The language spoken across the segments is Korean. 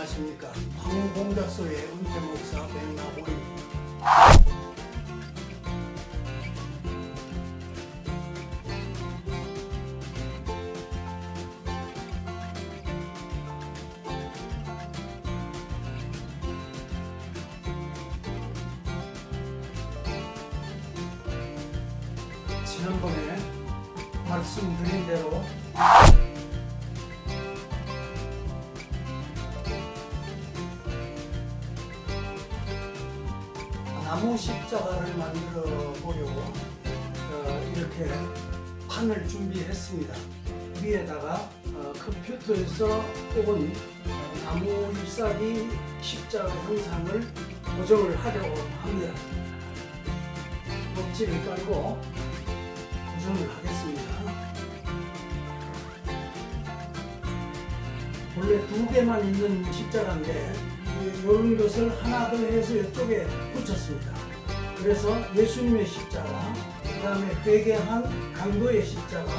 안녕하십니까. 황공작소의 은퇴 목사 백나보입니다. 지난번에 말씀드린 대로 나무 십자가를 만들어 보려고 어, 이렇게 판을 준비했습니다. 위에다가 어, 컴퓨터에서 어, 나무 잎사귀 십자가 형상을 고정을 하려고 합니다. 꼭지를 깔고 고정을 하겠습니다. 원래 두 개만 있는 십자가인데 이런 것을 하나 더 해서 이쪽에 붙였습니다. 그래서 예수님의 십자가, 그 다음에 회개한 강도의 십자가,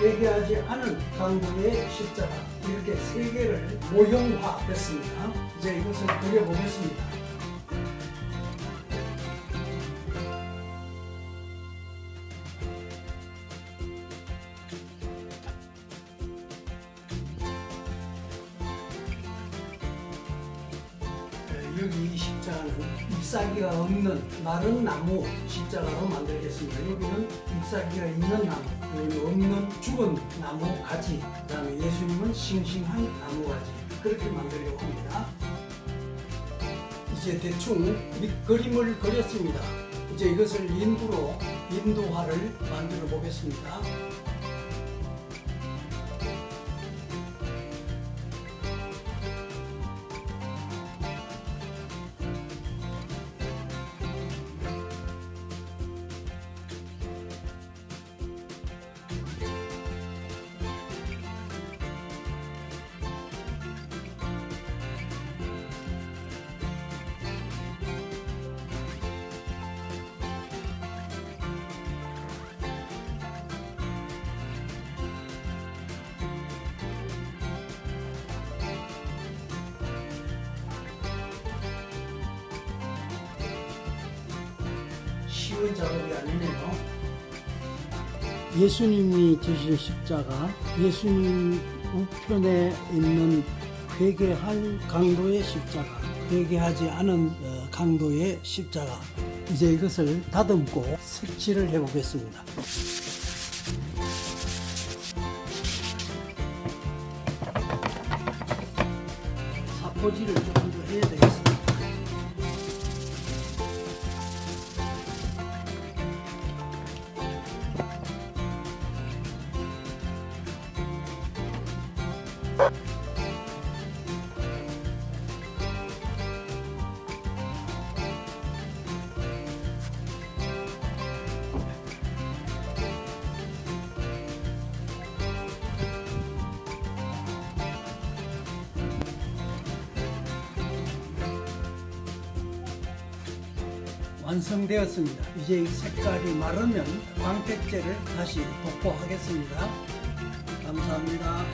회개하지 않은 강도의 십자가 이렇게 세 개를 모형화했습니다. 이제 이것을 그려보겠습니다. 여기 이 십자가는 잎사귀가 없는 마른 나무 십자가로 만들겠습니다. 여기는 잎사귀가 있는 나무, 여기는 없는 죽은 나무 가지, 그 다음에 예수님은 싱싱한 나무 가지 그렇게 만들려고 합니다. 이제 대충 밑 그림을 그렸습니다. 이제 이것을 인부로 인도화를 만들어 보겠습니다. 쉬운 작업이 아니네요. 예수님이 지실 십자가, 예수님 우편에 있는 회개할 강도의 십자가, 회개하지 않은 어, 강도의 십자가. 이제 이것을 다듬고 색칠을 해보겠습니다. 사포질을 조금 더 해야 되겠 완성되었습니다. 이제 이 색깔이 마르면 광택제를 다시 도포하겠습니다. 감사합니다.